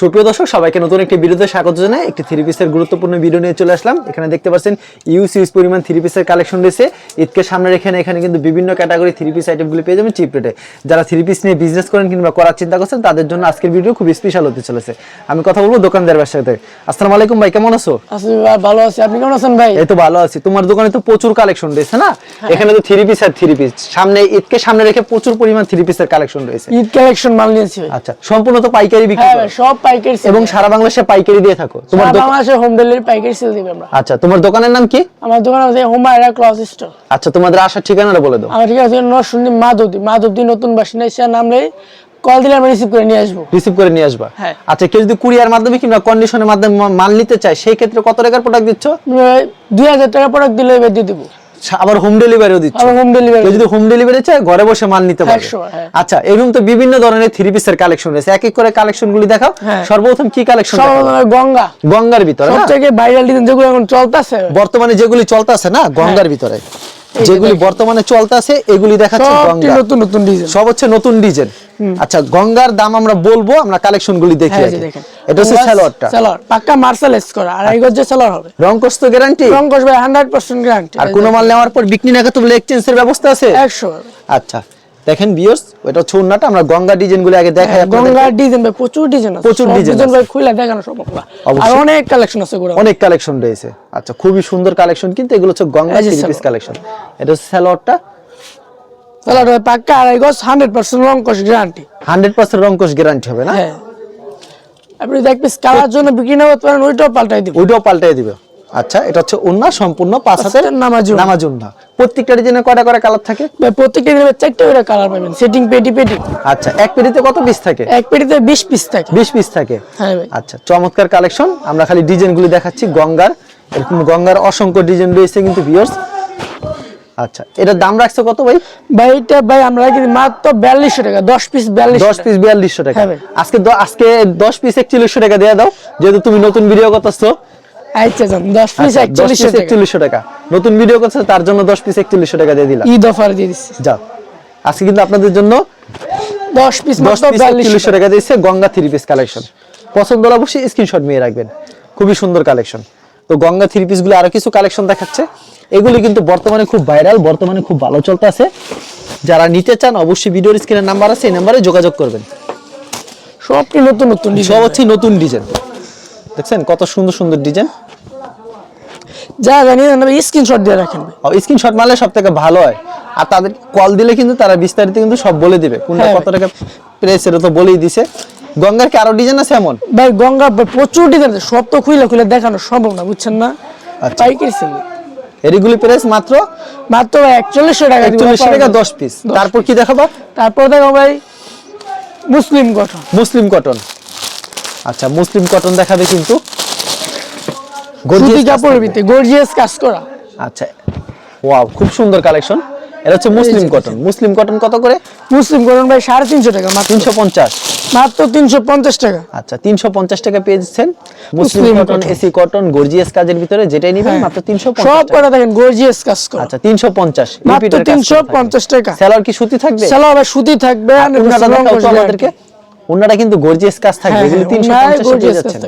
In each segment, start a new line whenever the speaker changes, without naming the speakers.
সুপ্রিয় দর্শক সবাইকে নতুন একটি ভিডিওতে স্বাগত জানাই। একটি থ্রি পিসের গুরুত্বপূর্ণ ভিডিও নিয়ে চলে আসলাম। এখানে দেখতে পাচ্ছেন ইউজ ইউজ পরিমাণ থ্রি পিসের কালেকশন রয়েছে। ঈদকে সামনে রেখে এখানে কিন্তু বিভিন্ন ক্যাটাগরি থ্রি পিস আইটেমগুলি পেয়ে যাবেন চিপ রেটে যারা থ্রি পিস নিয়ে বিজনেস করেন কিংবা করার চিন্তা করছেন তাদের জন্য আজকের ভিডিও খুব স্পেশাল হতে চলেছে। আমি কথা বলব দোকানদারের সাথে। আসসালামু আলাইকুম ভাই কেমন আছো?
ভালো আছি। আপনি কেমন আছেন ভাই?
এই তো ভালো আছি। তোমার দোকানে তো প্রচুর কালেকশন রয়েছে না? এখানে তো থ্রি পিস আর থ্রি পিস সামনে ঈদকে সামনে রেখে প্রচুর পরিমাণ থ্রি পিসের কালেকশন রয়েছে।
ঈদ কালেকশন মাল নিয়েছি
আচ্ছা সম্পূর্ণ তো পাইকারি বিক্রি
হ্যাঁ সব পাইকারি
এবং সারা বাংলাদেশে পাইকারি দিয়ে থাকো। তোমার
বাংলাদেশে হোম ডেলিভারি পাইকারি সেল দিবে আমরা।
আচ্ছা তোমার দোকানের নাম কি?
আমার দোকান হুমায়রা ক্লথ স্টোর
আচ্ছা তোমাদের আসার ঠিকানাটা বলে দাও।
আমার ঠিক আছে নরসিংদী মাধবদী। মাধবদী নতুন বাসিন্দা এসে নামলে কল দিলে আমরা রিসিভ করে নিয়ে আসব।
রিসিভ করে নিয়ে আসবা।
হ্যাঁ।
আচ্ছা কেউ যদি কুরিয়ার মাধ্যমে কিংবা কন্ডিশনের মাধ্যমে মাল নিতে চায় সেই ক্ষেত্রে কত টাকার প্রোডাক্ট দিচ্ছ?
দুই হাজার টাকা প্রোডাক্ট দিলে দিয়ে দেবো।
আবার হোম ডেলিভারিও দিচ্ছে।
আবার হোম ডেলিভারি
যদি হোম ডেলিভারি চায় ঘরে বসে মাল নিতে পারবে।
হ্যাঁ।
আচ্ছা এরকম তো বিভিন্ন ধরনের থ্রি পিসের কালেকশন রয়েছে। এক এক করে কালেকশন গুলি দেখাও।
হ্যাঁ।
সর্বপ্রথম কি কালেকশন
সর্বপ্রথমে গঙ্গা।
গঙ্গার ভিতরে
সব থেকে ভাইরাল ডিজাইন যেগুলো এখন চলতেছে।
বর্তমানে যেগুলি চলতেছে না? গঙ্গার ভিতরে। যেগুলি বর্তমানে চলতেছে এগুলি দেখাচ্ছে গঙ্গা।
নতুন নতুন ডিজাইন।
সব হচ্ছে নতুন ডিজাইন। আচ্ছা গঙ্গার দাম আমরা বলব আমরা কালেকশন গুলি দেখি
হ্যাঁ
এটা হচ্ছে সালোয়ারটা।
সালোয়ার পাক্কা মার্শাল করা আর এই গজ্জে সালোয়ার হবে।
রং কষ্ট গ্যারান্টি
রঙ্কশ ভাই হান্ড্রেড পার্সেন্ট গ্যারান্টি
আর কোনো মাল নেওয়ার পর বিক্রি না তো এক্সচেঞ্জের ব্যবস্থা আছে?
একশো
আচ্ছা। দেখেন বিয়র্স এটা হচ্ছে উন্নাটা আমরা গঙ্গা ডিজাইনগুলো আগে দেখাই আপনাদেরকে।
গঙ্গার ডিজাইন ভাই প্রচুর ডিজাইন আছে।
প্রচুর আছে।
ভাই খুলে দেখানো সম্ভব না। আর অনেক কালেকশন আছে গুলো
অনেক কালেকশন রয়েছে। আচ্ছা খুবই সুন্দর কালেকশন কিন্তু এগুলো হচ্ছে গঙ্গা
এই
থ্রি পিস কালেকশন এটা হচ্ছে সালোয়ারটা
তাহলে ভাই পাক্কা আড়াই গজ হান্ড্রেড পার্সেন্ট রঙ্কশ গ্যারান্টি
হান্ড্রেড পার্সেন্ট রংকশ গ্যারান্টি হবে না?
হ্যাঁ। আপনি দেখবেন কালার জন্য বিক্রি না করতে পারেন ওইটাও পাল্টাই দিব।
ওইটাও পাল্টাই দিবে। আচ্ছা এটা হচ্ছে উন্না সম্পূর্ণ পাঁচ হাতের
নামাজ।
নামাজ উন্না। প্রত্যেকটা ডিজাইনের কয়টা করে কালার থাকে?
ভাই প্রত্যেকটা দিনে চারটে করে কালার পাবেন। সেটিং পেটি পেটি।
আচ্ছা এক পেটিতে কত পিস থাকে?
এক পেটিতে বিশ পিস থাকে।
বিশ পিস থাকে?
হ্যাঁ ভাই।
আচ্ছা চমৎকার কালেকশন আমরা খালি ডিজাইনগুলি দেখাচ্ছি গঙ্গার। এরকম গঙ্গার অসংখ্য ডিজাইন রয়েছে কিন্তু ভিউয়ার্স আচ্ছা এটার দাম রাখছে কত ভাই?
ভাই এটা ভাই আমরা কিন্তু মাত্র বিয়াল্লিশশো টাকা দশ পিস বিয়াল্লিশ
দশ পিস বিয়াল্লিশশো টাকা।
হ্যাঁ
আজকে আজকে দশ পিস একচল্লিশশো টাকা দিয়ে দাও। যেহেতু তুমি নতুন ভিডিও করতেছো
আচ্ছা পিস
আচ্ছা, পিস
টাকা।
নতুন ভিডিও করছে তার জন্য দশ পিস একচল্লিশশো টাকা দিয়ে দিলাম।
ঈদ অফার দিয়ে দিচ্ছি।
যাও। আজকে কিন্তু আপনাদের জন্য
দশ পিস
দশ
মাত্র
পিস
বিয়াল্লিশশো
একচল্লিশশো টাকা দিয়েছে গঙ্গা থ্রি পিস কালেকশন পছন্দ হলে অবশ্যই স্ক্রিনশট নিয়ে রাখবেন। খুবই সুন্দর কালেকশন তো গঙ্গা থ্রি পিসগুলো আরও কিছু কালেকশন দেখাচ্ছে। এগুলি কিন্তু বর্তমানে খুব ভাইরাল বর্তমানে খুব ভালো চলতে আছে যারা নিতে চান অবশ্যই ভিডিওর স্ক্রিনের নাম্বার আছে এই নাম্বারে যোগাযোগ করবেন।
সবটি নতুন নতুন
সব হচ্ছে নতুন ডিজাইন দেখছেন কত সুন্দর সুন্দর ডিজাইন
যা জানি স্ক্রিনশট দিয়ে রাখেন
স্ক্রিনশট মারলে সব থেকে ভালো হয়। আর তাদের কল দিলে কিন্তু তারা বিস্তারিত কিন্তু সব বলে দিবে। কোনটা
হ্যাঁ
কত টাকা প্রাইস এটা তো বলেই দিছে। গঙ্গার কি আরও ডিজাইন আছে এমন?
ভাই গঙ্গা প্রচুর ডিজাইন আছে। সব তো খুলে খুলে দেখানো সম্ভব না বুঝছেন না?
আচ্ছা।
পাইকারি সেল
এরিগুলি প্রাইস মাত্র?
মাত্র ভাই একচল্লিশশো টাকা দিব,
একচল্লিশ
offer
টাকা
দিব।
দশ পিস তারপর কি দেখাবো?
তারপর দেখো ভাই মুসলিম গঠন
মুসলিম কটন আচ্ছা মুসলিম কটন দেখাবে কিন্তু।
সুতি কাপড়ের ভিতরে গর্জিয়াস কাজ করা।
আচ্ছা ওয়াও খুব সুন্দর কালেকশন এটা হচ্ছে মুসলিম কটন মুসলিম কটন কত করে?
মুসলিম গঠন ভাই সাড়ে তিনশো টাকা মাত্র।
তিনশো পঞ্চাশ।
মাত্র তিনশো পঞ্চাশ টাকা।
আচ্ছা তিনশো পঞ্চাশ টাকা পেয়ে যাচ্ছেন। মুসলিম কটন এসি কটন গর্জিয়াস কাজের ভিতরে যেটাই নিবেন
হ্যাঁ।
মাত্র তিনশো
সব কটা দেখেন গর্জিয়াস কাজ করা।
আচ্ছা তিনশো পঞ্চাশ।
মাত্র তিনশো পঞ্চাশ টাকা।
স্যালার কি সুতি থাকবে?
সেলো আবার সুতি থাকবে।
আমাদেরকে। উন্নাটা কিন্তু গর্জিয়াস কাজ থাকবে এগুলো তিনশো পঞ্চাশ পেয়ে যাচ্ছেন।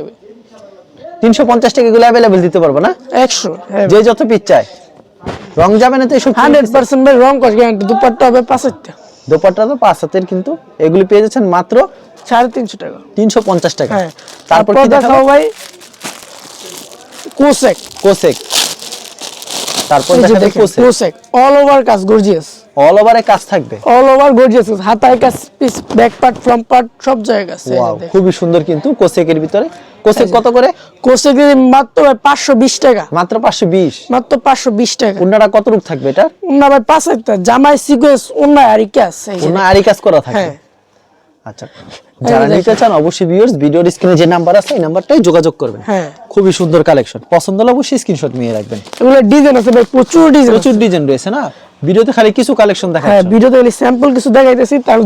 তিনশো পঞ্চাশ টাকা এগুলো অ্যাভেলেবেল দিতে পারব না?
একশো
যে যত পিস চায়। রং যাবে না তো এসব
হান্ড্রেড পার্সেন্ট ভাই রং গ্যারান্টি দুপাট্টা হবে পাঁচ হাজার
দোপাট্টা তো পাঁচ হাতের কিন্তু এগুলি পেয়ে যাচ্ছেন মাত্র
সাড়ে তিনশো টাকা।
তিনশো পঞ্চাশ টাকা।
হ্যাঁ।
তারপর কি দেখাবো?
ভাই কোসেক।
কোসেক। তারপর কোসেক।
কোসেক। অল ওভার কাজ গর্জিয়াস
অল ওভারে কাজ থাকবে?
অল ওভার গর্জিয়াস হাতায় কাজ piece back part front part সব জায়গায় আছে
খুবই সুন্দর কিন্তু কোসেকের ভিতরে। কোসেক কত করে?
কোসেক মাত্র ভাই পাঁচশো বিশ টাকা।
মাত্র পাঁচশো বিশ?
মাত্র পাঁচশো বিশ টাকা।
উন্নাটা কত রূপ থাকবে এটা?
না ভাই পাঁচ হাজার জামাই সিকোয়েন্স আর
উন্না আরি কাজ করা থাকে?
হ্যাঁ।
আচ্ছা যারা নিতে চান অবশ্যই ভিউয়ার্স ভিডিওর স্ক্রিনে যে নাম্বার আছে এই নাম্বারটাই যোগাযোগ করবেন।
হ্যাঁ।
খুবই সুন্দর কালেকশন পছন্দ হলে অবশ্যই স্ক্রিনশট নিয়ে রাখবেন।
এগুলো ডিজাইন আছে ভাই প্রচুর ডিজাইন
প্রচুর ডিজাইন রয়েছে না? ভিডিওতে খালি কিছু কালেকশন দেখা
হ্যাঁ ভিডিওতে খালি স্যাম্পল কিছু দেখাইতেছি তার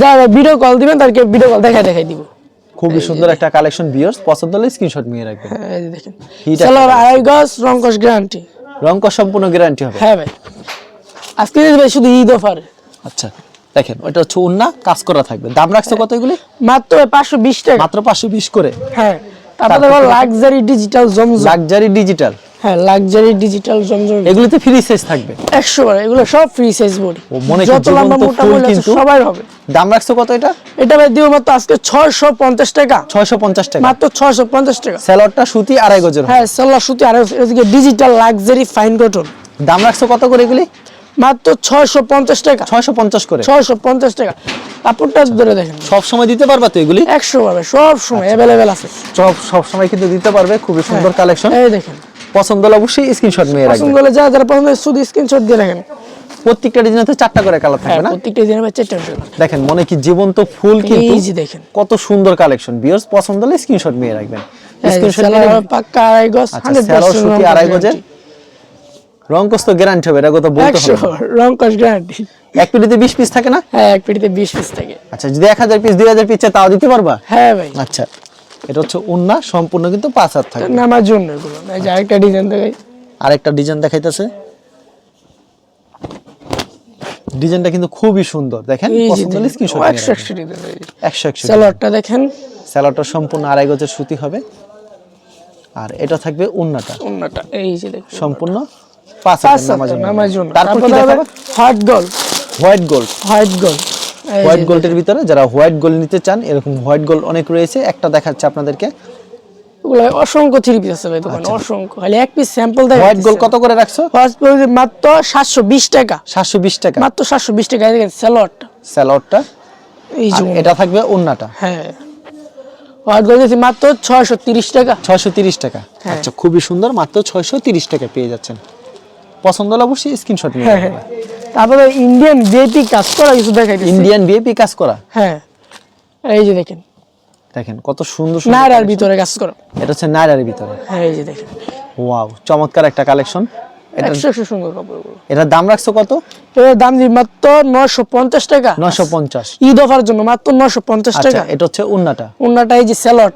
যারা ভিডিও কল দিবেন তাদেরকে ভিডিও কল দেখাই দেখাই দিব।
খুবই সুন্দর একটা কালেকশন ভিউয়ার্স পছন্দ হলে স্ক্রিনশট নিয়ে রাখবেন।
হ্যাঁ এই যে দেখেন। সেলোর আড়াই গজ রঙ্কশ গ্যারান্টি
রংকশ সম্পূর্ণ গ্যারান্টি হবে।
হ্যাঁ ভাই। আজকে ভাই শুধু ঈদ অফার
আচ্ছা দেখেন ওটা হচ্ছে উন্না কাজ করা থাকবে। দাম রাখছে কত এগুলি?
মাত্র পাঁচশো বিশ টাকা।
মাত্র পাঁচশো বিশ করে।
হ্যাঁ। তারপর লাক্সারি ডিজিটাল জমজম।
লাক্সারি ডিজিটাল
হ্যাঁ লাক্সারি ডিজিটাল জমজম।
এগুলিতে ফ্রি সাইজ থাকবে?
একশো বার এগুলো সব ফ্রি সাইজ বডি
ও, মনে
যত লম্বা মোটা
কিন্তু?
সবাই হবে।
দাম রাখছো কত এটা?
এটা ভাই দিব মাত্র আজকে ছয়শো পঞ্চাশ টাকা।
ছয়শো পঞ্চাশ টাকা।
মাত্র ছয়শো পঞ্চাশ টাকা।
স্যালোয়ারটা সুতি আড়াই গজের
হ্যাঁ সাল্লা সুতি আর এদিকে ডিজিটাল লাক্সারি ফাইন কটন
দাম রাখছো কত করে এগুলি?
মাত্র ছয়শো পঞ্চাশ টাকা।
ছয়শো পঞ্চাশ করে।
ছয়শো পঞ্চাশ টাকা। কাপড়টা ধরে দেখেন।
সব সময় দিতে পারবা তো এগুলি?
একশো পাবে সব সময় অ্যাভেলেবেল আছে।
সব সব সময় কিন্তু দিতে পারবে খুবই সুন্দর কালেকশন
এই দেখেন।
পছন্দ হলে অবশ্যই স্ক্রিনশট নিয়ে
পছন্দ হলে যা যারা পছন্দ শুধু স্ক্রিনশট দিয়ে রাখেন।
প্রত্যেকটা ডিজাইনে চারটা করে কালার
হ্যাঁ
থাকবে না?
প্রত্যেকটা বাচ্চা চারটে
দেখেন মনে কি জীবন্ত ফুল কিন্তু
এই যে দেখেন।
কত সুন্দর কালেকশন বিয়ার্স পছন্দ হলে স্ক্রিনশট নিয়ে রাখবেন। স্ক্রিনশট
পাক্কা আড়াই গজ
আচ্ছা
হান্ড্রেড
স্যালো সুতি আড়াই গজের? রংকস্ত গ্যারান্টি হবে এটা কত বলতে হবে। না।
গ্যারান্টি
এক পিটিতে বিশ পিস থাকে না?
হ্যাঁ এক পেটিতে বিশ পিস থাকে।
আচ্ছা যদি এক হাজার পিস দুই হাজার পিস চাই তাও দিতে পারবা?
হ্যাঁ ভাই।
আচ্ছা এটা হচ্ছে উন্না সম্পূর্ণ কিন্তু পাঁচ হাত থাকবে।
নামার জন্য এগুলো। এই যে আরেকটা ডিজাইন দেখাই।
আরেকটা ডিজাইন দেখাইতেছে। ডিজাইনটা কিন্তু খুবই সুন্দর দেখেন পছন্দ হলে স্ক্রিনশট
একশো একশো ডিজাইন
একশো একশো
সালোয়ারটা দেখেন।
স্যালাডটা সম্পূর্ণ আড়াই গজের সুতি হবে। আর এটা থাকবে উন্নাটা।
অন্যটা এই যে দেখুন।
সম্পূর্ণ পাঁচ হাতের নামার জন্য। তারপর কি দেখাবো?
White gold
white gold.
White gold.
White গোল্ডের ভিতরে যারা হোয়াইট গোল্ড নিতে চান এরকম হোয়াইট গোল্ড অনেক রয়েছে। একটা দেখাচ্ছে আপনাদেরকে।
ওগুলো অসংখ্য থ্রি পিস আছে ভাই দোকানে অসংখ্য। খালি এক পিস স্যাম্পল দেখা
হোয়াইট গোল্ড কত করে রাখছো?
গোল্ড মাত্র সাতশো বিশ টাকা।
সাতশো বিশ টাকা।
মাত্র সাতশো বিশ টাকা এই দেখেন স্যালোয়ারটা।
স্যালাডটা
এই যে
এটা থাকবে উন্নাটা
হ্যাঁ। হোয়াইট গোল্ড দিয়েছি মাত্র ছয়শো তিরিশ টাকা।
ছয়শো তিরিশ টাকা।
হ্যাঁ।
আচ্ছা খুবই সুন্দর। মাত্র ছয়শো তিরিশ টাকা পেয়ে যাচ্ছেন। পছন্দ হলে অবশ্যই স্ক্রিনশট নিয়ে
হ্যাঁ হ্যাঁ। তারপরে ইন্ডিয়ান বিএপি কাজ করা কিছু দেখাই
ইন্ডিয়ান বিএপি কাজ করা?
হ্যাঁ। এই যে দেখেন।
দেখেন কত সুন্দর সুন্দর
নায়রার ভিতরে কাজ করা।
এটা হচ্ছে নাইরার ভিতরে।
হ্যাঁ এই যে দেখেন।
ওয়াও চমৎকার একটা কালেকশন এটা দাম রাখছো কত?
এর দাম দিই মাত্র নশো পঞ্চাশ টাকা।
নশো পঞ্চাশ।
ঈদ অফার জন্য মাত্র নশো পঞ্চাশ
আচ্ছা
টাকা।
এটা হচ্ছে উন্নাটা।
অন্যটা এই যে স্যালোয়ার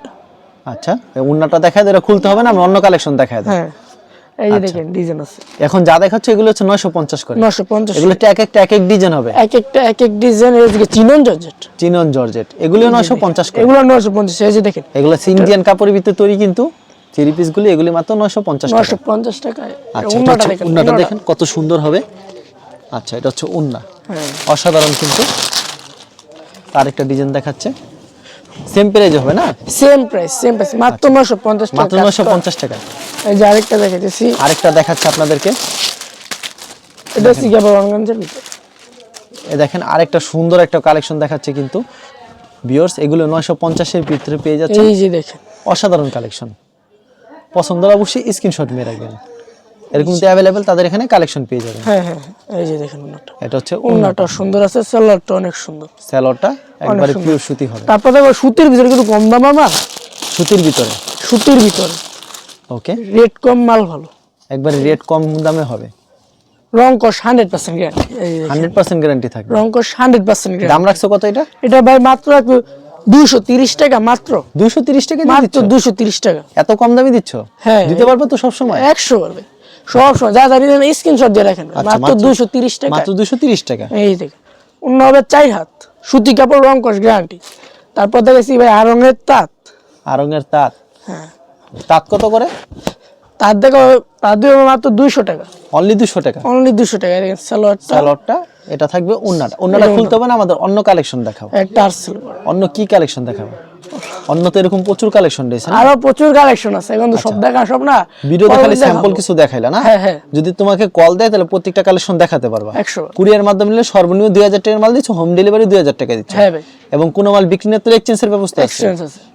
আচ্ছা উন্নাটা দেখায় এটা খুলতে হবে না অন্য কালেকশন দেখায় দেবো।
হ্যাঁ। এই যে দেখেন ডিজাইন আছে।
এখন যা দেখাচ্ছে এগুলো হচ্ছে নয়শো পঞ্চাশ করে।
নশো পঞ্চাশ
এগুলো এক একটা এক এক ডিজাইন হবে।
এক একটা এক এক ডিজাইন এদিকে চিনন জর্জেট।
Chinon georgette. নয়শো পঞ্চাশ করে।
এগুলো নশো পঞ্চাশ এই যে দেখেন।
এগুলো ইন্ডিয়ান কাপড়ের ভিতরে তৈরি কিন্তু থ্রি পিস গুলি এগুলি মাত্র নয়শো পঞ্চাশ
নশো পঞ্চাশ টাকা
আচ্ছা
উন্নাটা দেখেন
কত সুন্দর হবে। আচ্ছা এটা হচ্ছে উন্না
হ্যাঁ।
অসাধারণ কিন্তু। আরেকটা ডিজাইন দেখাচ্ছে। সেম প্রাইজ হবে না?
সেম প্রাইস সেম প্রাইস মাত্র নশো পঞ্চাশ
আচ্ছা। মাত্র
টাকা।
নয়শো পঞ্চাশ টাকা
এই যে আরেকটা দেখাইতেছি।
আরেকটা দেখাচ্ছে আপনাদেরকে।
এটা ভিতরে।
এ দেখেন আরেকটা সুন্দর একটা কালেকশন দেখাচ্ছে কিন্তু। বিয়ার্স এগুলো নয়শো পঞ্চাশের ভিতরে পেয়ে যাচ্ছে
এই যে দেখেন।
অসাধারণ কালেকশন। পছন্দ হলে অবশ্যই স্ক্রিনশট মেয়ে রাখবেন। এরকম তো অ্যাভেলেবেল তাদের এখানে কালেকশন পেয়ে যাবেন।
হ্যাঁ হ্যাঁ হ্যাঁ, এই যে দেখেন উন্নাটা
এটা হচ্ছে
উন্নাটা সুন্দর আছে সালোয়ারটা অনেক সুন্দর।
স্যালোডটা একবারে। পিওর সুতি হবে।
তারপর সুতির ভিতরে কিন্তু কম দাম আমার
সুতির ভিতরে।
সুতির ভিতরে।
ওকে
রেট কম মাল ভালো।
একবারে রেট কম দামে হবে।
Hundred percent guarantee
hundred percent guarantee থাকবে।
হান্ড্রেড পার্সেন্ট
দাম রাখছো কত এটা?
এটা ভাই মাত্র দুশো তিরিশ টাকা মাত্র।
দুশো তিরিশ টাকা দিয়ে
মাত্র দুশো তিরিশ টাকা।
এত কম দামে দিচ্ছ?
হ্যাঁ।
দিতে পারবে তো সব সময়
একশো পারবে। সব সময় যা জানি স্ক্রিনশট দিয়ে রাখেন।
আচ্ছা,
মাত্র দুশো তিরিশ টাকা।
মাত্র দুশো তিরিশ টাকা।
এই অন্য হবে চাই হাত। সুতি কাপড় রং গ্যারান্টি তারপর দেখেছি ভাই আরঙের তাঁত।
আরঙের তাঁত।
হ্যাঁ।
তাঁত কত করে?
তার দেখো তার দিয়ে মাত্র দুইশো টাকা।
অনলি দুশো টাকা?
অনলি দুশো টাকা সালোয়ারটা।
স্যালোডটা এটা থাকবে উন্নাটা। উন্নাটা খুলতে হবে না আমাদের অন্য কালেকশন দেখাও
একটা আর্সেল
অন্য কি কালেকশন দেখাবো? অন্য তো এরকম প্রচুর কালেকশন রয়েছে
আরও প্রচুর কালেকশন আছে এখন তো সব দেখা সব না?
ভিডিওতে খালি স্যাম্পল কিছু দেখাইলা না?
হ্যাঁ, হ্যাঁ।
যদি তোমাকে কল দেয় তাহলে প্রত্যেকটা কালেকশন দেখাতে পারবা। কুরিয়ার মাধ্যমে নিলে সর্বনিম্ন দুই হাজার টাকার মাল দিচ্ছ হোম ডেলিভারি দুই হাজার টাকা দিচ্ছ।
হ্যাঁ
এবং কোনো মাল বিক্রি না এক্সচেঞ্জের ব্যবস্থা
আছে।